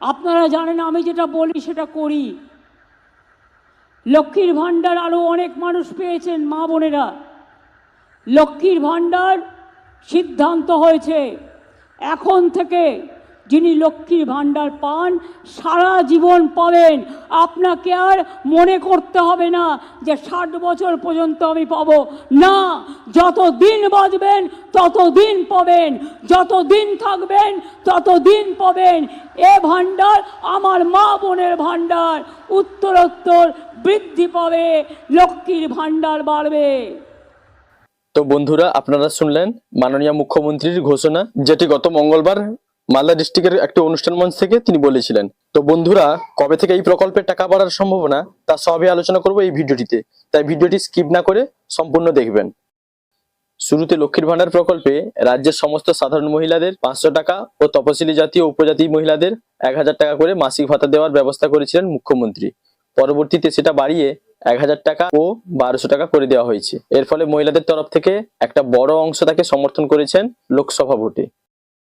আপনারা জানেন আমি যেটা বলি, সেটা করি। লক্ষ্মীর ভাণ্ডার আরও অনেক মানুষ পেয়েছেন, মা বোনেরা। লক্ষ্মীর ভাণ্ডার সিদ্ধান্ত হয়েছে। এখন থেকে যিনি লক্ষ্মীর ভাণ্ডার পান, সারা জীবন পাবেন। আপনাকে আর মনে করতে হবে না যে ষাট বছর পর্যন্ত আমি পাবো। না যত দিন বাঁচবেন তত দিন পাবেন। যত দিন থাকবেন তত দিন পাবেন। এ ভাণ্ডার আমার মা বোনের ভাণ্ডার। উত্তরোত্তর বৃদ্ধি পাবে, লক্ষ্মীর ভাণ্ডার বাড়বে। তো বন্ধুরা, আপনারা শুনলেন মাননীয় মুখ্যমন্ত্রীর ঘোষণা, যেটি গত মঙ্গলবার মালদা ডিস্ট্রিক্টের একটি অনুষ্ঠান মঞ্চ থেকে তিনি বলেছিলেন, তো বন্ধুরা, কবে থেকে এই প্রকল্পের টাকা বাড়ার সম্ভাবনা, তা সবই আলোচনা করব এই ভিডিওটিতে। তাই ভিডিওটি স্কিপ না করে সম্পূর্ণ দেখবেন। শুরুতে লক্ষ্মীর ভাণ্ডার প্রকল্পে রাজ্যের সমস্ত সাধারণ মহিলাদের পাঁচশো টাকা ও তপশিলি জাতি ও উপজাতি মহিলাদের এক হাজার টাকা করে মাসিক ভাতা দেওয়ার ব্যবস্থা করেছিলেন মুখ্যমন্ত্রী। পরবর্তীতে সেটা বাড়িয়ে এক হাজার টাকা ও বারোশো টাকা করে দেওয়া হয়েছে। এর ফলে মহিলাদের তরফ থেকে একটা বড় অংশ তাকে সমর্থন করেছেন লোকসভা ভোটে।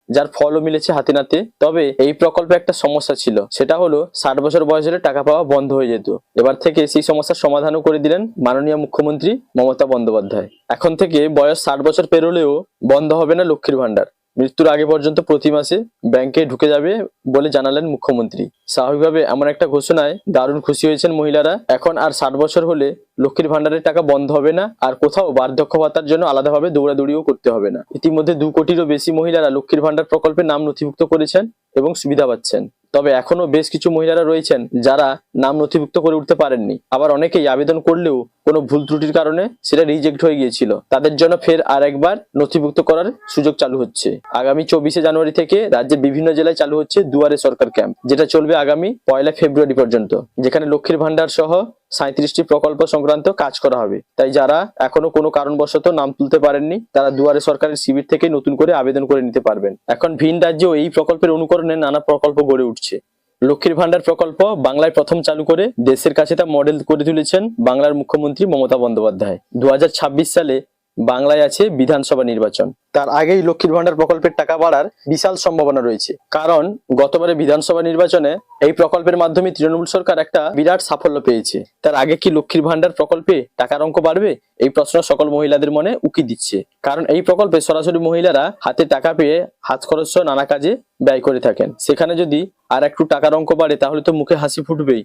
যার ফলও মিলেছে হাতে নাতে। তবে এই প্রকল্পে একটা সমস্যা ছিল। সেটা হলো, ষাট বছর বয়স হলে টাকা পাওয়া বন্ধ হয়ে যেত। এবার থেকে সেই সমস্যার সমাধানও করে দিলেন মাননীয় মুখ্যমন্ত্রী মমতা বন্দ্যোপাধ্যায়। এখন থেকে বয়স ষাট বছর পেরোলেও বন্ধ হবে না লক্ষ্মীর ভান্ডার মৃত্যুর আগে পর্যন্ত প্রতি মাসে ব্যাংকে ঢুকে যাবে বলে জানালেন মুখ্যমন্ত্রী। স্বাভাবিকভাবে এমন একটা ঘোষণায় দারুণ খুশি হয়েছেন মহিলারা। এখন আর ষাট বছর হলে লক্ষ্মীর ভান্ডারের টাকা বন্ধ হবে না, আর কোথাও বার্ধক্য ভাতার জন্য আলাদাভাবে দৌড়াদৌড়িও করতে হবে না। ইতিমধ্যে দু কোটিরও বেশি মহিলারা লক্ষ্মীর ভান্ডার প্রকল্পে নাম নথিভুক্ত করেছেন এবং সুবিধা পাচ্ছেন। তবে এখনও বেশ কিছু মহিলারা রয়েছেন যারা নাম নথিভুক্ত করে উঠতে পারেননি। আবার অনেকেই আবেদন করলেও কোনো ভুল ত্রুটির কারণে সেটা রিজেক্ট হয়ে গিয়েছিল। তাদের জন্য ফের আর একবার নথিভুক্ত করার সুযোগ চালু হচ্ছে। আগামী চব্বিশে জানুয়ারি থেকে রাজ্যের বিভিন্ন জেলায় চালু হচ্ছে দুয়ারে সরকার ক্যাম্প, যেটা চলবে আগামী পয়লা ফেব্রুয়ারি পর্যন্ত, যেখানে লক্ষ্মীর ভান্ডার সহ সাঁত্রিশটি প্রকল্প সংক্রান্ত কাজ করা হবে। তাই যারা এখনও কোনো কারণবশত নাম তুলতে পারেননি, তারা দুয়ারে সরকারের শিবির থেকে নতুন করে আবেদন করে নিতে পারবেন। এখন ভিন রাজ্যেও এই প্রকল্পের অনুকরণে নানা প্রকল্প গড়ে উঠছে। লক্ষ্মীর ভান্ডার প্রকল্প বাংলায় প্রথম চালু করে দেশের কাছে তা মডেল করে তুলেছেন বাংলার মুখ্যমন্ত্রী মমতা বন্দ্যোপাধ্যায়। দু হাজার ছাব্বিশ সালে বাংলায় আছে বিধানসভা নির্বাচন। তার আগেই লক্ষ্মীর ভান্ডার প্রকল্পের টাকা বাড়ার বিশাল সম্ভাবনা রয়েছে। কারণ গতবারে বিধানসভা নির্বাচনে এই প্রকল্পের মাধ্যমে তৃণমূল সরকার একটা বিরাট সাফল্য পেয়েছে। তার আগে কি লক্ষ্মীর ভান্ডার প্রকল্পে টাকার অঙ্ক বাড়বে? এই প্রশ্ন সকল মহিলাদের মনে উকি দিচ্ছে। কারণ এই প্রকল্পে সরাসরি মহিলারা হাতে টাকা পেয়ে হাত খরচ নানা কাজে ব্যয় করে থাকেন। সেখানে যদি আর একটু টাকার অঙ্ক বাড়ে, তাহলে তো মুখে হাসি ফুটবেই।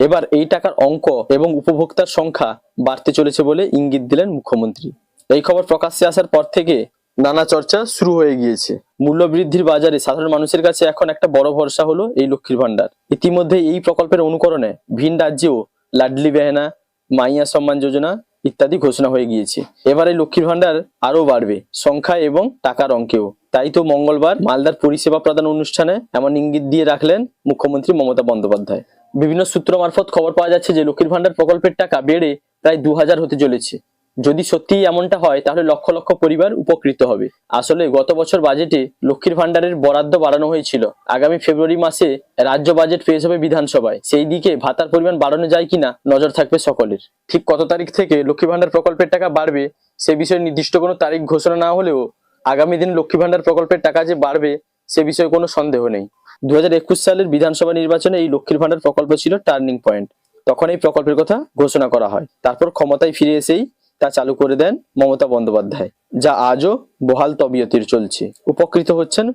এবার এই টাকার অঙ্ক এবং উপভোক্তার সংখ্যা বাড়তে চলেছে বলে ইঙ্গিত দিলেন মুখ্যমন্ত্রী। এই খবর প্রকাশ্যে আসার পর থেকে নানা চর্চা শুরু হয়ে গিয়েছে। মূল্য বৃদ্ধির বাজারে সাধারণ মানুষের কাছে এখন একটা বড় ভরসা হলো এই লক্ষ্মীর ভান্ডার ইতিমধ্যে এই প্রকল্পের অনুকরণে ভিন রাজ্যেও লাডলি বেহেনা, মাইয়া সম্মান যোজনা ইত্যাদি ঘোষণা হয়ে গিয়েছে। এবার লক্ষ্মীর ভান্ডার আরও বাড়বে সংখ্যা এবং টাকার অঙ্কেও। তাই তো মঙ্গলবার মালদার পরিষেবা প্রদান অনুষ্ঠানে এমন ইঙ্গিত দিয়ে রাখলেন মুখ্যমন্ত্রী মমতা বন্দ্যোপাধ্যায়। বিভিন্ন সূত্র মারফত খবর পাওয়া যাচ্ছে যে লক্ষ্মীর ভান্ডার প্রকল্পের টাকা বেড়ে প্রায় দু হাজার হতে চলেছে। যদি সত্যি এমনটা হয়, তাহলে লক্ষ লক্ষ পরিবার উপকৃত হবে। আসলে গত বছর বাজেটে লক্ষ্মীর ভান্ডারের বরাদ্দ বাড়ানো হয়েছিল। আগামী ফেব্রুয়ারি মাসে রাজ্য বাজেট পেশ হবে বিধানসভায়। সেই দিকে ভাতার পরিমাণ বাড়ানো যায় কিনা নজর থাকবে সকলের। ঠিক কত তারিখ থেকে লক্ষ্মী ভান্ডার প্রকল্পের টাকা বাড়বে, সে বিষয়ে নির্দিষ্ট কোনো তারিখ ঘোষণা না হলেও আগামী দিন লক্ষ্মী ভান্ডার প্রকল্পের টাকা যে বাড়বে, সে বিষয়ে কোনো সন্দেহ নেই। দু হাজার একুশ সালের বিধানসভা নির্বাচনে এই লক্ষ্মীর ভান্ডার প্রকল্প ছিল টার্নিং পয়েন্ট। তখন এই প্রকল্পের কথা ঘোষণা করা হয়। তারপর ক্ষমতায় ফিরে এসেই তা চালু করে দেন মমতা বন্দ্যোপাধ্যায়, যা আজও বহাল তবিয়তির চলছে। উপকৃত হচ্ছেন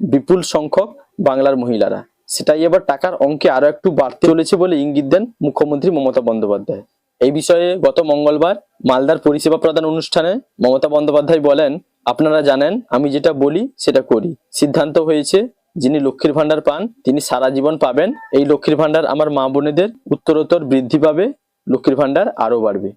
বিপুল সংখ্যক বাংলার মহিলারা। সেটাই এবার টাকার অঙ্কে আরও একটু বাড়তে চলেছে বলে ইঙ্গিত দেন মুখ্যমন্ত্রী মমতা বন্দ্যোপাধ্যায়। এই বিষয়ে গত মঙ্গলবার মালদার পরিষেবা প্রদান অনুষ্ঠানে মমতা বন্দ্যোপাধ্যায় বলেন আপনারা জানেন, আমি যেটা বলি, সেটা করি। সিদ্ধান্ত হয়েছে, যিনি লক্ষ্মীর ভান্ডার পান, তিনি সারা জীবন পাবেন। এই লক্ষ্মীর ভান্ডার আমার মা বোনেদের উত্তরোত্তর বৃদ্ধি পাবে, লক্ষ্মীর ভান্ডার আরও বাড়বে।